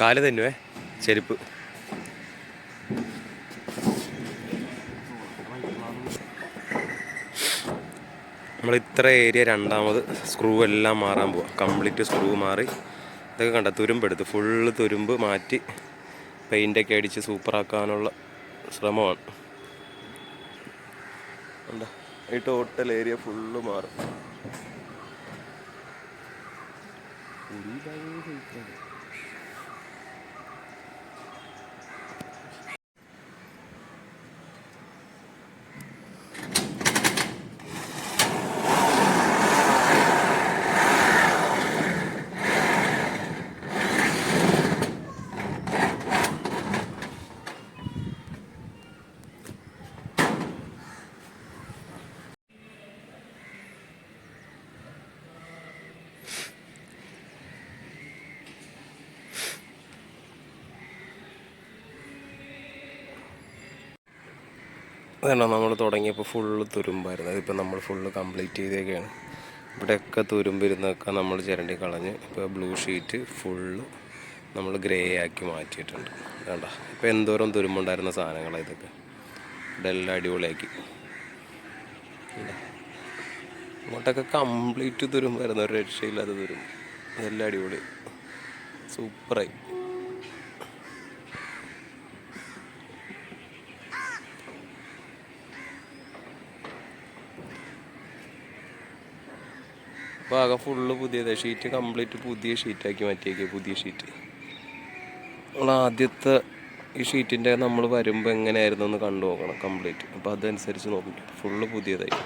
കാൽ തന്നുവേ. ചെരുപ്പ്. നമ്മൾ ഇത്ര ഏരിയ രണ്ടാമത് സ്ക്രൂ എല്ലാം മാറാൻ പോവാം. കംപ്ലീറ്റ് സ്ക്രൂ മാറി. ഇതൊക്കെ കണ്ട? തുരുമ്പെടുത്ത് ഫുള്ള് തുരുമ്പ് മാറ്റി പെയിന്റൊക്കെ അടിച്ച് സൂപ്പറാക്കാനുള്ള ശ്രമമാണ്? ഈ ടോട്ടൽ ഏരിയ ഫുള്ള് മാറും. അതല്ല നമ്മൾ തുടങ്ങിയപ്പോൾ ഫുള്ള് തുരുമ്പായിരുന്നു. അതിപ്പോൾ നമ്മൾ ഫുള്ള് കംപ്ലീറ്റ് ചെയ്തേക്കാണ്. ഇവിടെയൊക്കെ തുരുമ്പിരുന്നൊക്കെ നമ്മൾ ചിരണ്ടി കളഞ്ഞ് ഇപ്പോൾ ബ്ലൂ ഷീറ്റ് ഫുള്ള് നമ്മൾ ഗ്രേ ആക്കി മാറ്റിയിട്ടുണ്ട്. വേണ്ട ഇപ്പോൾ എന്തോരം തുരുമ്പുണ്ടായിരുന്ന സാധനങ്ങളാണ് ഇതൊക്കെ. ഇതെല്ലാം അടിപൊളിയാക്കി. ഇതാ. ഇങ്ങോട്ടൊക്കെ കംപ്ലീറ്റ് തുരുമ്പായിരുന്നു. ഒരു രക്ഷയില്ലാത്ത തുരുമ്പ്. ഇതെല്ലാം അടിപൊളി. സൂപ്പറായി. ആകെ ഫുള്ള് പുതിയതാണ് ഷീറ്റ് കംപ്ലീറ്റ് പുതിയ ഷീറ്റാക്കി മാറ്റിയേക്കുക പുതിയ ഷീറ്റ് നമ്മൾ ആദ്യത്തെ ഈ ഷീറ്റിന്റെ നമ്മൾ വരുമ്പോൾ എങ്ങനെയായിരുന്നു എന്ന് കണ്ടു നോക്കണം കംപ്ലീറ്റ് അപ്പോൾ അതനുസരിച്ച് നോക്കും. ഫുള്ള് പുതിയതായി.